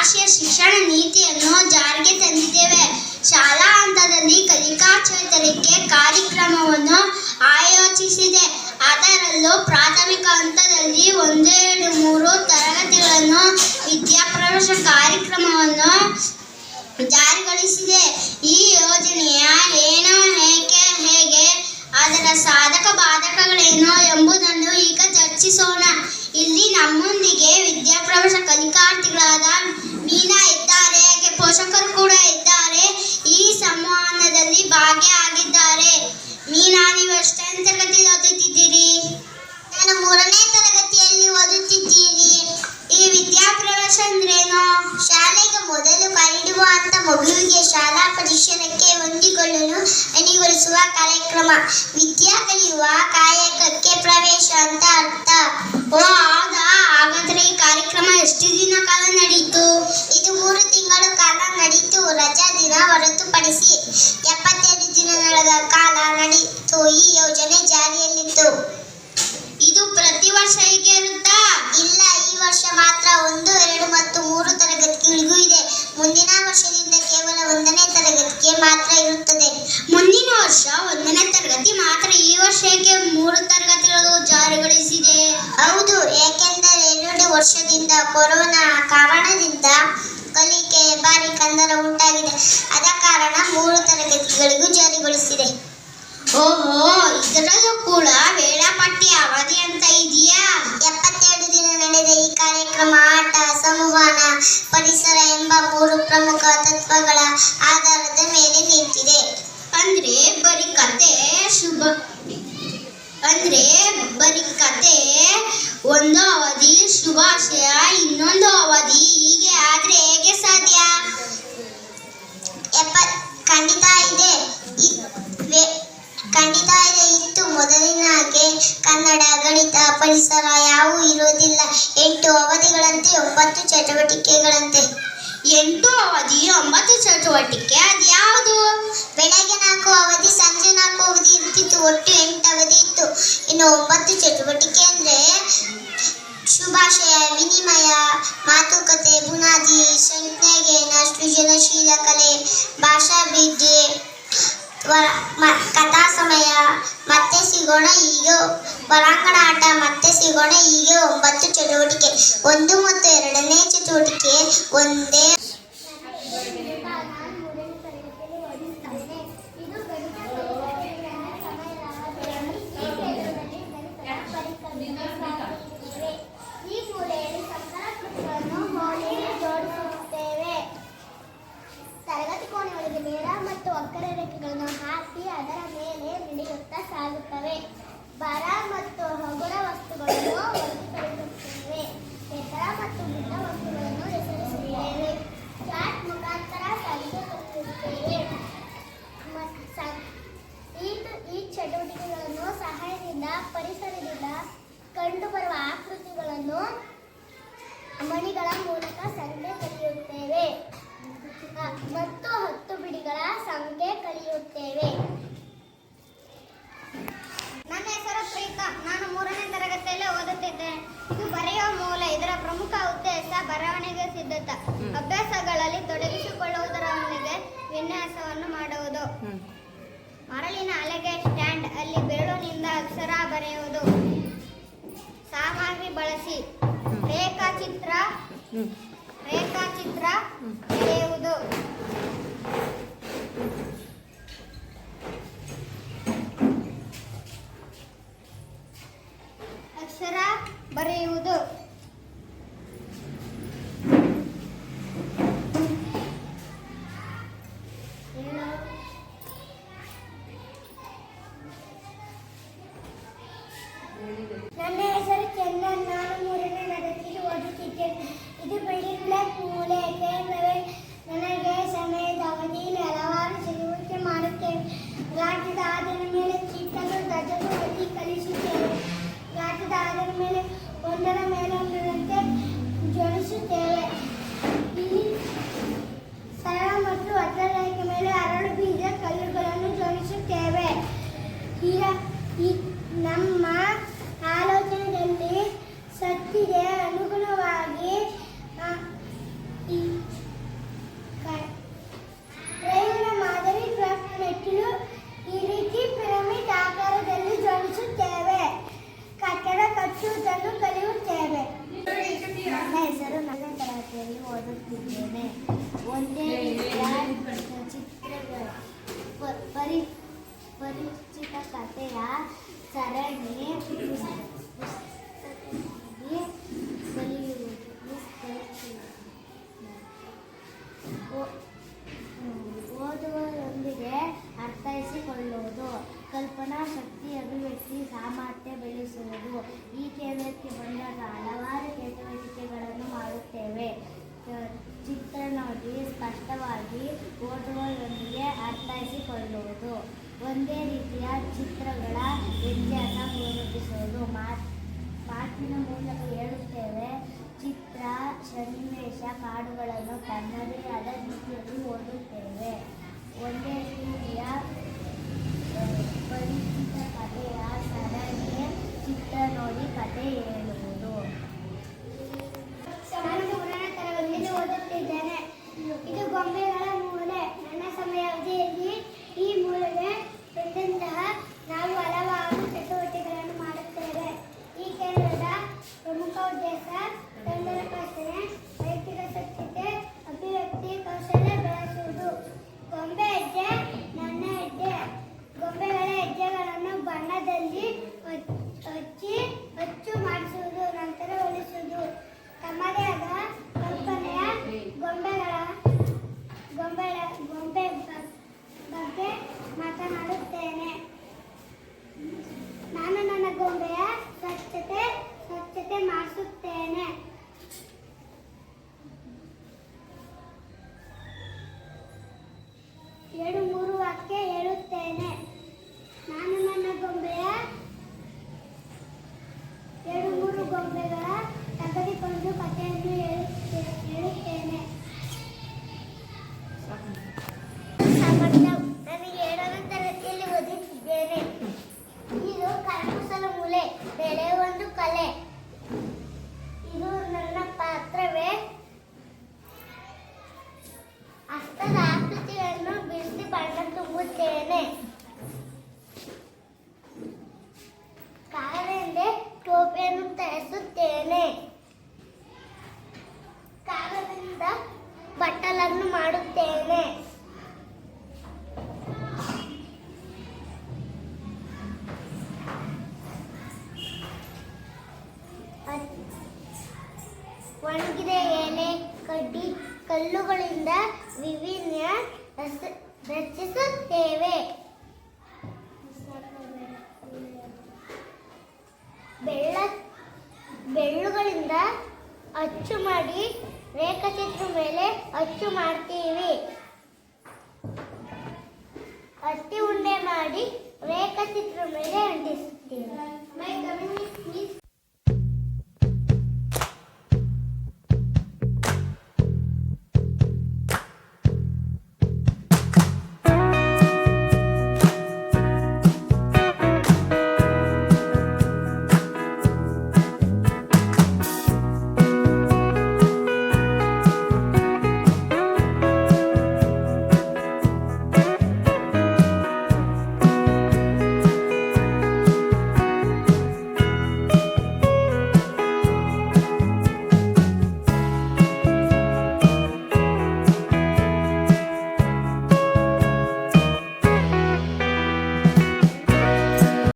ರಾಷ್ಟ್ರೀಯ ಶಿಕ್ಷಣ ನೀತಿಯನ್ನು ಜಾರಿಗೆ ತಂದಿದ್ದೇವೆ. ಶಾಲಾ ಹಂತದಲ್ಲಿ ಕಲಿಕಾ ಚೇತರಿಕೆ ಕಾರ್ಯಕ್ರಮವನ್ನು ಆಯೋಜಿಸಿದೆ. ಅದರಲ್ಲೂ ಪ್ರಾಥಮಿಕ ಹಂತದಲ್ಲಿ ಒಂದೆರಡು ಮೂರು ತರಗತಿಗಳನ್ನು ವಿದ್ಯಾಪ್ರವೇಶ ಕಾರ್ಯಕ್ರಮವನ್ನು ಜಾರಿಗೊಳಿಸಿದೆ. ಈ ಯೋಜನೆಯ ಏನು ಹೇಗೆ ಹೇಗೆ, ಅದರ ಸಾಧಕ ಬಾಧಕಗಳೇನು ಎಂಬುದನ್ನು ಈಗ ಚರ್ಚಿಸೋಣ ಇಲ್ಲಿ ನಮ್ಮೊಂದಿಗೆ ವಿದ್ಯಾಪ್ರವೇಶ ಕಲಿಕಾರ್ಥಿಗಳಾದ ಮೀನಾ ಇದ್ದಾರೆ ಪೋಷಕರು ಕೂಡ ಇದ್ದಾರೆ. ಈ ಸಂವಹನದಲ್ಲಿ ಭಾಗಿಯಾಗಿದ್ದಾರೆ. ಮೀನಾ ನೀವು ಎಷ್ಟನೇ ತರಗತಿ ಓದುತ್ತಿದ್ದೀರಿ? ನಾನು ಮೂರನೇ ತರಗತಿಯಲ್ಲಿ ಓದುತ್ತಿದ್ದೀರಿ. ಈ ವಿದ್ಯಾಪ್ರವೇಶ ಅಂದ್ರೇನು? ಶಾಲೆಗೆ ಮೊದಲು ಕರೆಯುವಂತ ಮಗುವಿಗೆ ಶಾಲಾ ಪರಿಸರಕ್ಕೆ ಹೊಂದಿಕೊಳ್ಳಲು ಅಣಿಗೊಳಿಸುವ ಕಾರ್ಯಕ್ರಮ. ವಿದ್ಯಾ ಕಲಿಯುವ ಕಾಯಕಕ್ಕೆ ಪ್ರವೇಶ ಅಂತ ಅರ್ಥ. ಓ ಕಾರ್ಯಕ್ರಮ ಎಷ್ಟು ದಿನ ಕಾಲ ನಡೆಯಿತು ಇದು ಮೂರು ತಿಂಗಳು ಕಾಲ ನಡೆಯಿತು ರಜಾ ದಿನ ಹೊರತುಪಡಿಸಿ ಎಪ್ಪತ್ತೆರಡು ದಿನಗಳ ಕಾಲ ನಡೆಯಿತು ಈ ಯೋಜನೆ ಜಾರಿಯಲ್ಲಿತ್ತು. ಇದು ಪ್ರತಿ ವರ್ಷ ಹೀಗೆ ಇರುತ್ತಾ? ಇಲ್ಲ, ಈ ವರ್ಷ ಮಾತ್ರ ಒಂದು, ಎರಡು ಮತ್ತು ಮೂರು ತರಗತಿಗಳಿಗೂ ಇದೆ. ಮುಂದಿನ ವರ್ಷದಿಂದ ಕೇವಲ ಒಂದನೇ ತರಗತಿಗೆ ಮಾತ್ರ ಇರುತ್ತದೆ. ಮುಂದಿನ ವರ್ಷ ವರ್ಷದಿಂದ ಕೊರೋನಾ ಕಾರಣದಿಂದ ಕಲಿಕೆ ಭಾರಿ ಕಂದರ ಉಂಟಾಗಿದೆ. ಅದ ಕಾರಣ ಮೂರು ತರಗತಿಗಳಿಗೂ ಜಾರಿಗೊಳಿಸಿದೆ. ಓಹೋ ಇದರಲ್ಲೂ ಕೂಡ ವೇಳಾಪಟ್ಟಿ ಅವಧಿ ಅಂತ ಇದೆಯಾ? ಎಪ್ಪತ್ತೆರಡು ದಿನ ನಡೆದ ಈ ಕಾರ್ಯಕ್ರಮ ಆಟ ಸಂವಹನ ಪರಿಸರ ಎಂಬ ಮೂರು ಪ್ರಮುಖ ತತ್ವಗಳ ಆಧಾರದ ಮೇಲೆ ನಿಂತಿದೆ. ಅಂದ್ರೆ ಬರೀ ಕತೆ ಶುಭ ಅಂದ್ರೆ ಬರೀ ಕತೆ ಒಂದು ಅವಧಿ ಶುಭಾಶಯ ಇನ್ನೊಂದು ಅವಧಿ ಹೀಗೆ ಆದ್ರೆ ಹೇಗೆ ಸಾಧ್ಯ? ಖಂಡಿತ ಇದೆ. ಖಂಡಿತ ಇದೆ. ಇತ್ತು ಮೊದಲಿನ ಹಾಗೆ ಕನ್ನಡ ಗಣಿತ ಪರಿಸರ ಯಾವೂ ಇರೋದಿಲ್ಲ ಎಂಟು ಅವಧಿಗಳಂತೆ ಒಂಬತ್ತು ಚಟುವಟಿಕೆಗಳಂತೆ. ಎಂಟು ಅವಧಿ ಒಂಬತ್ತು ಚಟುವಟಿಕೆ ಅದು ಯಾವುದು ಬೆಳಗ್ಗೆ ನಾಲ್ಕು ಅವಧಿ ಸಂಜೆ ನಾಲ್ಕು ಅವಧಿ ಇರ್ತಿತ್ತು ಒಟ್ಟು ಎಂಟು ಅವಧಿ ಇತ್ತು. ಇನ್ನು ಒಂಬತ್ತು ಚಟುವಟಿಕೆ ಅಂದ್ರೆ ಶುಭಾಶಯ ವಿನಿಮಯ, ಮಾತುಕತೆ, ಬುನಾದಿ ಸಂಜ್ಞಾನ ಸೃಜನಶೀಲ ಕಲೆ ಭಾಷಾ ವಿದ್ಯೆ ವರ- ಮ- ಕಥಾ ಸಮಯ, ಮತ್ತೆ ಸಿಗೋಣ ಈಗ ಹೊರಾಂಗಣ ಆಟ, ಮತ್ತೆ ಸಿಗೋಣ ಈಗ ಒಂಬತ್ತು ಚಟುವಟಿಕೆ, ಒಂದು ಮತ್ತು ಎರಡನೇ ಚಟುವಟಿಕೆ ಒಂದೇ ವಕ್ರ ಹಾಕಿ ಅದರ ಮೇಲೆ ನಡೆಯುತ್ತಾ ಸಾಗುತ್ತವೆ. ಬರ ಮತ್ತು ಹಗುರ ವಸ್ತುಗಳನ್ನು ವರ್ಗೀಕರಿಸುತ್ತೇವೆ. ಎತ್ತರ ಮತ್ತು ಗುಡ್ಡ ವಸ್ತುಗಳನ್ನು ಹೆಸರಿಸುತ್ತೇವೆ. ಚಾರ್ಟ್ ಮುಖಾಂತರ ಸ- ಈ ಚಟುವಟಿಕೆಗಳನ್ನು ಸಹಾಯದಿಂದ ಪರಿಸರದಿಂದ ಕಂಡುಬರುವ ಆಕೃತಿಗಳನ್ನು ಮಣಿಗಳ ಮೂಲಕ ಸಂಖ್ಯೆ ಕಲಿಯುತ್ತೇವೆ ಅ, ಮತ್ತು ಹತ್ತು ಬಿಡಿಗಳ ಸಂಖ್ಯೆ ಕಲಿಯುತ್ತೇವೆ. ನನ್ನ ಹೆಸರು ಪ್ರೀತಾ. ನಾನು ಮೂರನೇ ತರಗತಿಯಲ್ಲಿ ಓದುತ್ತಿದ್ದೇನೆ ಇದು ಬರೆಯುವ ಮೂಲ ಇದರ ಪ್ರಮುಖ ಉದ್ದೇಶ ಬರವಣಿಗೆ ಸಿದ್ಧತೆ. ಅಭ್ಯಾಸಗಳಲ್ಲಿ ತೊಡಗಿಸಿಕೊಳ್ಳುವುದರೊಂದಿಗೆ ವಿನ್ಯಾಸವನ್ನು ಮಾಡುವುದು. ಮರಳಿನ ಅಲೆಗೆ ಸ್ಟ್ಯಾಂಡ್ ಅಲ್ಲಿ ಬೆರಳಿನಿಂದ ಅಕ್ಷರ ಬರೆಯುವುದು. ಸಾಮಗ್ರಿ ಬಳಸಿ. ರೇಖಾಚಿತ್ರ ರೇಖಾಚಿತ್ರ ನಮ್ಮ ಆಲೋಚನೆಯಲ್ಲಿ ಸತ್ತಿದೆ ಅನುಗುಣ ಓದುವರೊಂದಿಗೆ ಅರ್ಥೈಸಿಕೊಳ್ಳುವುದು, ಕಲ್ಪನಾ ಶಕ್ತಿ ಅಭಿವ್ಯಕ್ತಿ ಸಾಮರ್ಥ್ಯ ಬೆಳೆಸುವುದು. ಈ ಕೇಂದ್ರಕ್ಕೆ ಬಂದಾಗ ಹಲವಾರು ಚಟುವಟಿಕೆಗಳನ್ನು ಮಾಡುತ್ತೇವೆ. ಚಿತ್ರಣವಾಗಿ ಸ್ಪಷ್ಟವಾಗಿ ಓದುವರೊಂದಿಗೆ ಅರ್ಥೈಸಿಕೊಳ್ಳುವುದು. ಒಂದೇ ರೀತಿಯ ಚಿತ್ರಗಳ ವ್ಯತ್ಯಾಸ ಗುರುತಿಸುವುದು. ಮಾತಿನ ಮೂಲಕ ಹೇಳುತ್ತೇವೆ ಚಿತ್ರ ಸನ್ನಿವೇಶ ಕಾಡುಗಳನ್ನು ತನ್ನದೇ ಆದ ರೀತಿಯಲ್ಲಿ ಓದುತ್ತೇವೆ. ಒಂದೇ ರೀತಿಯ ಎರಡು ಒಣಗಿದ ಎಲೆ ಕಡ್ಡಿ ಕಲ್ಲುಗಳಿಂದ ವಿವಿಧ ರಚಿಸುತ್ತೇವೆ. ಬೆಳ್ಳ, ಬೆಳ್ಳುಗಳಿಂದ ಅಚ್ಚು ಮಾಡಿ ರೇಖಾಚಿತ್ರ ಮೇಲೆ ಅಚ್ಚು ಮಾಡ್ತೀವಿ. ಹತ್ತಿ ಉಂಡೆ ಮಾಡಿ ರೇಖಾಚಿತ್ರ ಮೇಲೆ ಅಂಟಿಸುತ್ತೀವಿ.